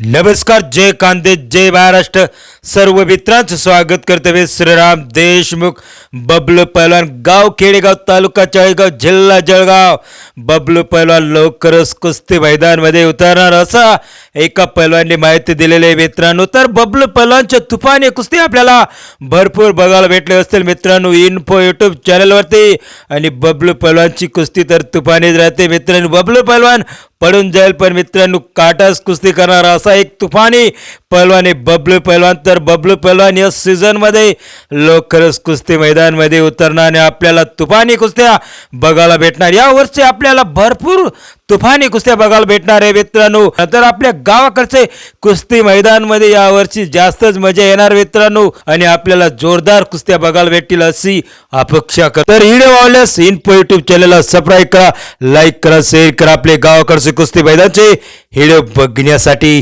नमस्कार जय कांदे जय महाराष्ट्र. सर्व मित्रांचं स्वागत कर्तव्य श्रीराम देशमुख बबलू पैलवान गाव खेडेगाव तालुका चाळीगाव जिल्हा जळगाव. बबलू पैलवान लवकरच कुस्ती मैदानमध्ये उतरणार असा एका पैलवानने माहिती दिलेली आहे मित्रांनो. तर बबलू पैलवानच्या तुफानी कुस्ती आपल्याला भरपूर बघायला भेटले असतील मित्रांनो. इन्फो यूट्यूब चॅनलवरती आणि बबलू पैलवानची कुस्ती तर तुफानीच राहते मित्रांनो. बबलू पैलवान पडून जाईल पण मित्रांनो काटाच कुस्ती करणारा असा एक तुफानी पहलवान आहे बबलू पहलवान तर बबलू पहलवान या सीझनमध्ये लवकरच कुस्ती मैदानमध्ये उतरणार आणि आपल्याला तुफानी कुस्त्या बघायला भेटणार. या वर्षी आपल्याला भरपूर तुफानी कुस्त्या बघायला भेटणार आहे मित्रांनो. तर आपल्या गावाकडचे कुस्ती मैदानमध्ये यावर्षी जास्तच मजा येणार मित्रांनो. आणि आपल्याला जोरदार कुस्त्या बघायला भेटतील अशी अपेक्षा कर तर व्हिडिओ आवडल्यास इन्फो युट्यूब चॅनलला सबस्क्राईब करा लाईक करा शेअर करा. आपले गावाकडचे कुस्ती मैदानचे व्हिडिओ बघण्यासाठी.